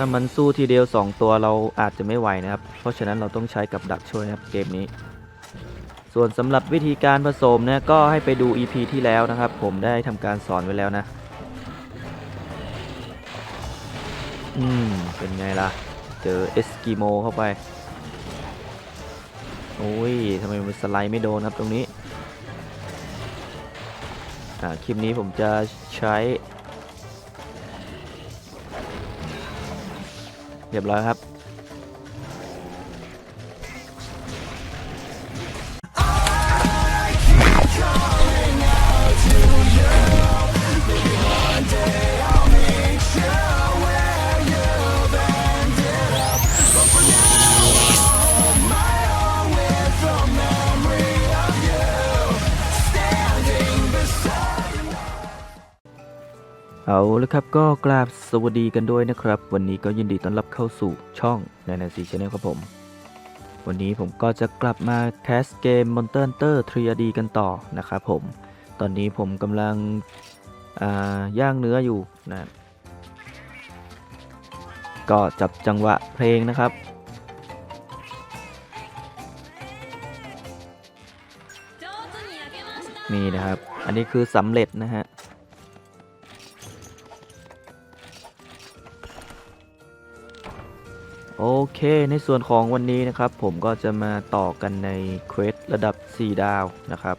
ถ้ามันสู้ทีเดียว 2 ตัวเราอาจจะไม่ไหวนะครับ เพราะฉะนั้นเราต้องใช้กับดักช่วยนะครับเกมนี้ ส่วนสำหรับวิธีการผสมเนี่ยก็ให้ไปดู EP ที่แล้วนะครับ ผมได้ทำการสอนไว้แล้วนะ อืม เป็นไงล่ะ เจอเอสกิโมเข้าไป โอ้ยทำไมมันสไลด์ไม่โดนครับตรงนี้ อ่า คลิปนี้ผมจะใช้ เรียบร้อยครับ เอาละครับก็กราบสวัสดีกันด้วยนะครับ วันนี้ก็ยินดีต้อนรับเข้าสู่ช่องในนซีชแนลครับผม วันนี้ผมก็จะกลับมาแคสเกม Monster Hunter 3D กันต่อนะครับผม ตอนนี้ผมกำลังย่างเนื้ออยู่นะก็จับจังหวะเพลงนะครับ นี่นะครับ อันนี้คือสำเร็จนะฮะ โอเค ในส่วนของวันนี้นะครับ ผมก็จะมาต่อกันในเควสระดับ 4 ดาวนะครับ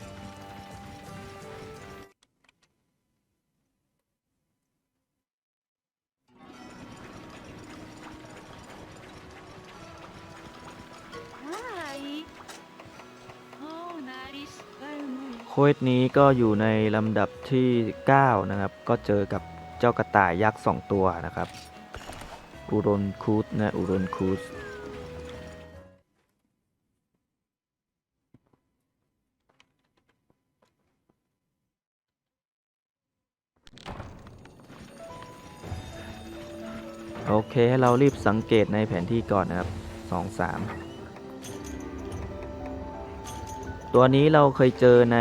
เควสนี้ก็อยู่ในลำดับที่ 9 นะครับ ก็เจอกับเจ้ากระต่ายยักษ์ 2 ตัวนะครับ อุรนคูสนะอุรนคูสโอเค ให้เรารีบสังเกตในแผนที่ก่อนนะครับ 2 3 ตัวนี้เราเคยเจอใน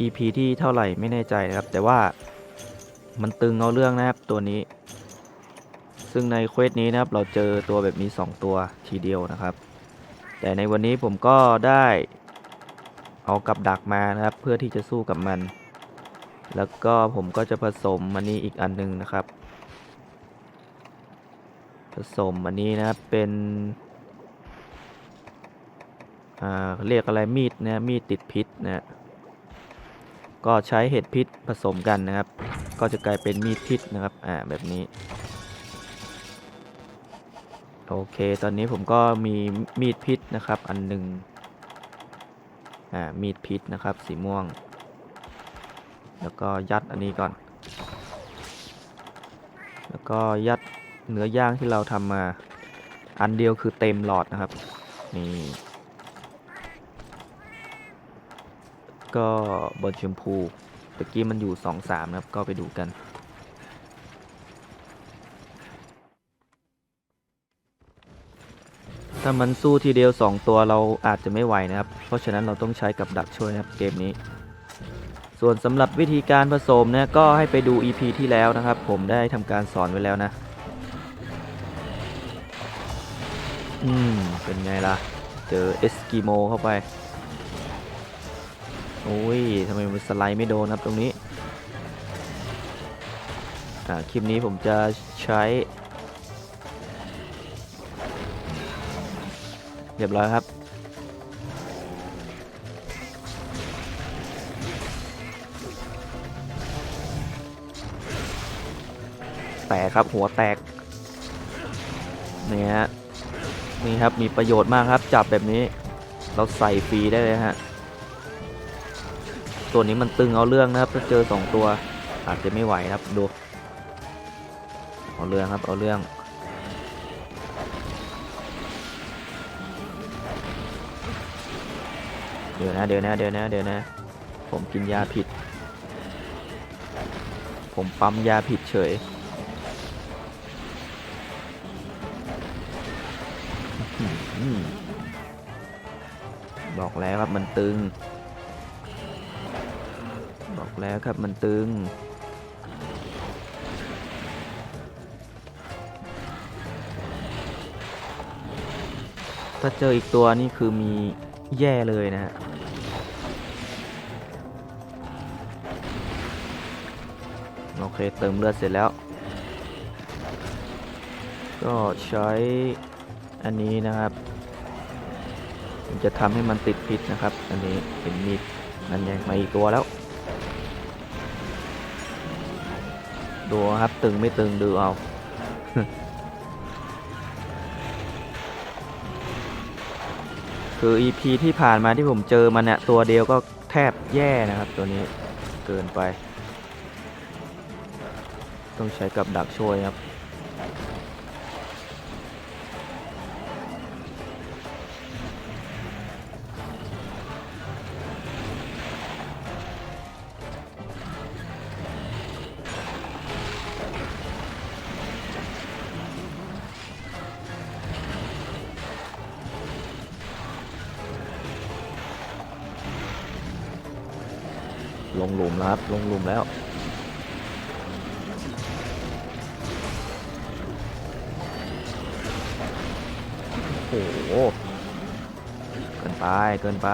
EP ที่เท่าไหร่ไม่แน่ใจนะครับ แต่ว่า มันตึงเอาเรื่องนะครับตัวนี้ ซึ่งในเควสนี้นะครับเราเจอตัวแบบนี้ 2 ตัวทีเดียวนะครับ แต่ในวันนี้ผมก็ได้เอากับดักมานะครับ เพื่อที่จะสู้กับมัน แล้วก็ผมก็จะผสมอันนี้อีกอันหนึงนะครับ ผสมอันนี้นะครับเป็นอ่าเรียกอะไรมีดนะมีดติดพิษนะ ก็ใช้เห็ดพิษผสมกันนะครับ ก็จะกลายเป็นมีดพิษนะครับ อ่า แบบนี้ โอเค ตอนนี้ผมก็มีมีดพิษนะครับ อันหนึ่งอ่า มีดพิษนะครับ สีม่วง แล้วก็ยัดอันนี้ก่อน แล้วก็ยัดเนื้อย่างที่เราทำมา อันเดียวคือเต็มหลอดนะครับ นี่ ก็บนชมพูตะกี้มันอยู่2 3นะครับ ก็ไปดูกันถ้ามันสู้ทีเดียว 2 ตัวเราอาจจะไม่ไหวนะครับ เพราะฉะนั้นเราต้องใช้กับดักช่วยนะครับเกมนี้ ส่วนสำหรับวิธีการผสมเนี่ยก็ให้ไปดู EP ที่แล้วนะครับ ผมได้ทำการสอนไว้แล้วนะ อืม เป็นไงล่ะ เจอเอสกิโมเข้าไป โอ้ยทำไมมันสไลด์ไม่โดนครับตรงนี้คลิปนี้ผมจะใช้ เรียบร้อยครับ แตกครับหัวแตกนี่ฮะนี่ครับมีประโยชน์มากครับจับแบบนี้ เราใส่ฟรีได้เลยฮะ ตัวนี้มันตึงเอาเรื่องนะครับถ้าเจอสองตัวอาจจะไม่ไหวครับดูเอาเรื่องครับเอาเรื่องเดี๋ยวนะเดี๋ยวนะเดี๋ยวนะเดี๋ยวนะ ผมกินยาผิด ผมปั๊มยาผิดเฉยบอกแล้วครับมันตึง แล้วครับมันตึง ถ้าเจออีกตัวนี่คือมีแย่เลยนะฮะโอเคเติมเลือดเสร็จแล้ว ก็ใช้อันนี้นะครับจะทำให้มันติดพิษนะครับ อันนี้เป็นมีดนั่นยังมาอีกตัวแล้ว ดูครับตึงไม่ตึงดูเอา คือ EP ที่ผ่านมาที่ผมเจอมันเนี่ยตัวเดียวก็แทบแย่นะครับ ตัวนี้เกินไป ต้องใช้กับดักช่วยครับ งหลุมแล้วครับ ลงหลุมแล้วโอ้โหเกินไป เกินไป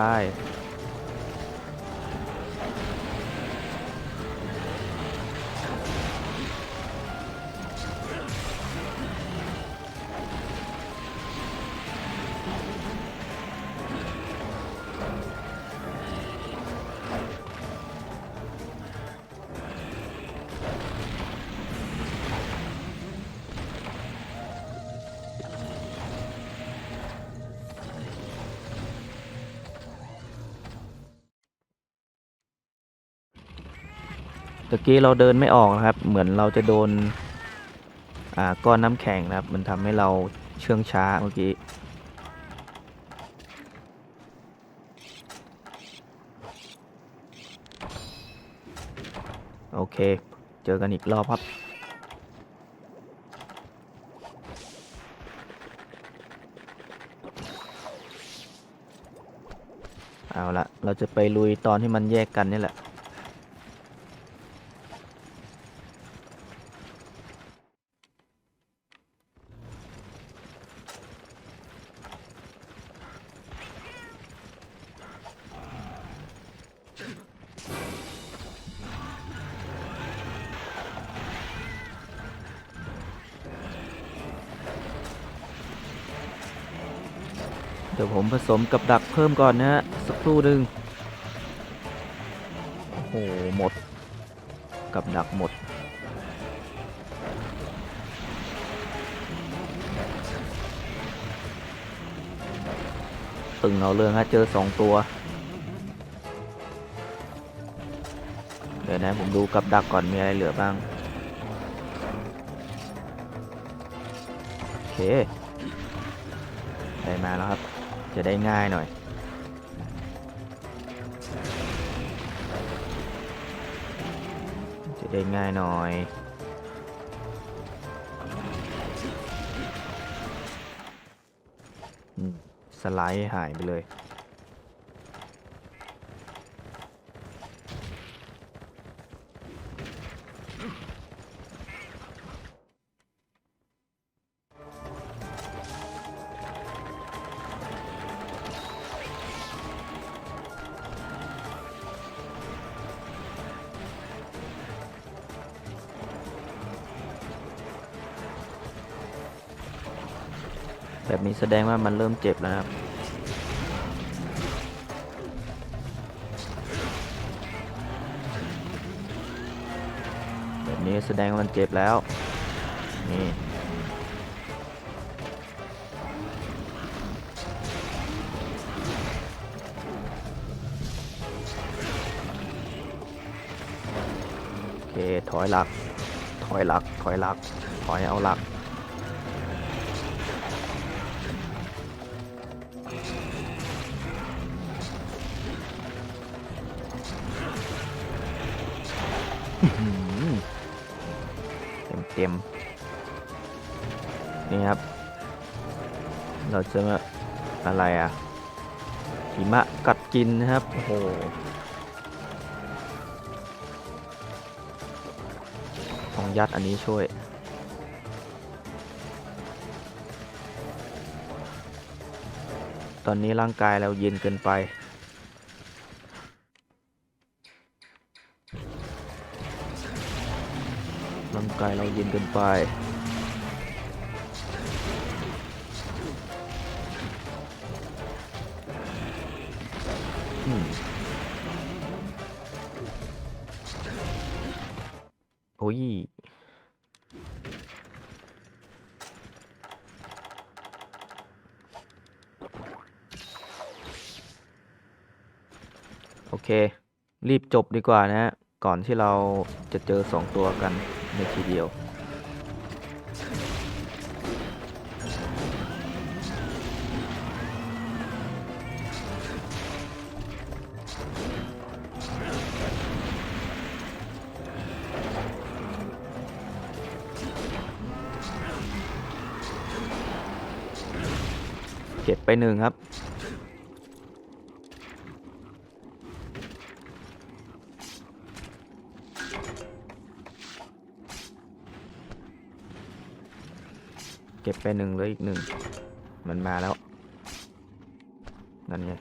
ตะกี้เราเดินไม่ออกนะครับ เหมือนเราจะโดนอ่าก้อนน้ำแข็งนะครับ มันทำให้เราเชื่องช้าเมื่อกี้โอเค เจอกันอีกรอบครับ เอาละ เราจะไปลุยตอนที่มันแยกกันนี่แหละ เดี๋ยวผมผสมกับดักเพิ่มก่อนนะฮะสักครู่หนึ่งโอ้โหหมด กับดักหมด ตึงเอาเรื่องฮะเจอสองตัว เดี๋ยวนะผมดูกับดักก่อนมีอะไรเหลือบ้าง โอเค ได้มาแล้วครับ จะได้ง่ายหน่อย จะได้ง่ายหน่อยสไลด์หายไปเลย นี้แสดงว่ามันเริ่มเจ็บแล้วครับแบบนี้แสดงว่ามันเจ็บแล้ว นี่คถอยหลัก ถอยหลัก ถอยหลัก ถอยเอาหลัก เต็มนี่ครับ เราจะมาอะไรอะหิมะกัดกินนะครับโอ้โหต้องยัดอันนี้ช่วยตอนนี้ร่างกายเราเย็นเกินไป กายเราเย็นเกินไปอืมโอ้ยโอเค รีบจบดีกว่านะฮะ ก่อนที่เราจะเจอสองตัวกัน ในทีเดียวเก็บไปหนึ่งครับ ไปหนึ่งเหลยอีกหนึ่ง มันมาแล้ว นั่นไง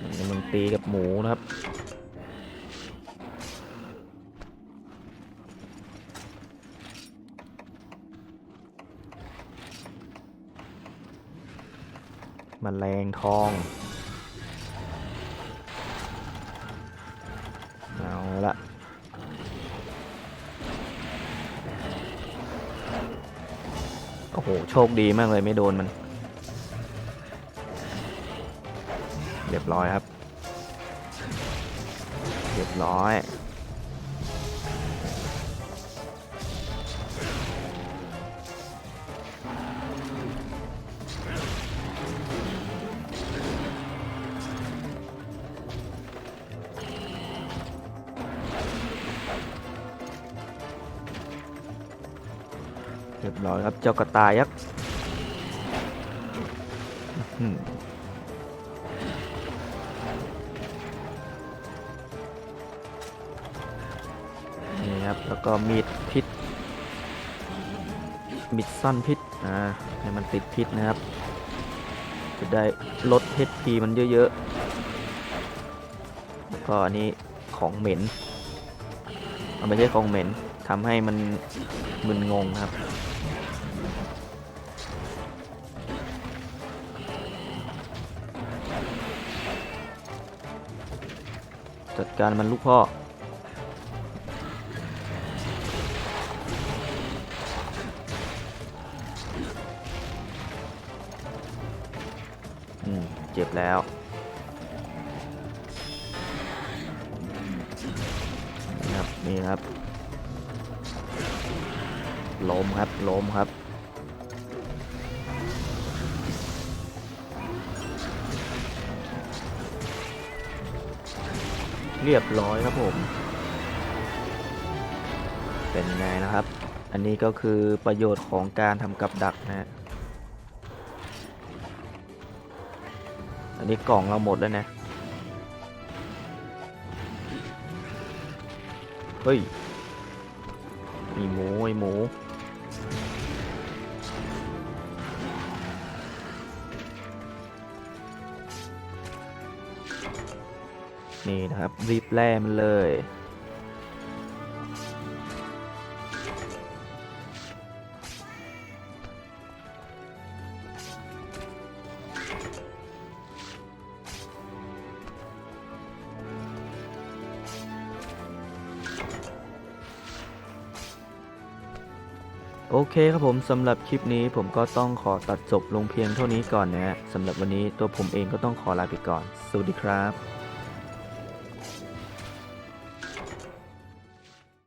มันกำลังตีกับหมูนะครับ มแมลงทอง เอาละโอ้โห โชคดีมากเลยไม่โดนมัน เรียบร้อยครับ เรียบร้อย เรียบร้อยครับเจ้ากระต่ายยักษ์นี่ครับ แล้วก็มีดพิษ มีดสั้นพิษ อ่า ให้มันติดพิษนะครับ จะได้ลด HP มันเยอะๆ แล้วก็อันนี้ของเหม็นเอาไม่ใช่ของเหม็นทำให้มันมึนงงครับ จัดการมันลูกพ่อ อืม เจ็บแล้ว นี่ครับ นี่ครับ ล้มครับ ล้มครับ เรียบร้อยครับผม เป็นไงนะครับ อันนี้ก็คือประโยชน์ของการทำกับดักนะฮะอันนี้กล่องเราหมดแล้วนะ เฮ้ย มีหมูไอหมู นี่นะครับรีบแล่มันเลย โอเคครับผมสำหรับคลิปนี้ผมก็ต้องขอตัดจบลงเพียงเท่านี้ก่อนนะฮะสำหรับวันนี้ตัวผมเองก็ต้องขอลาไปก่อน สวัสดีครับ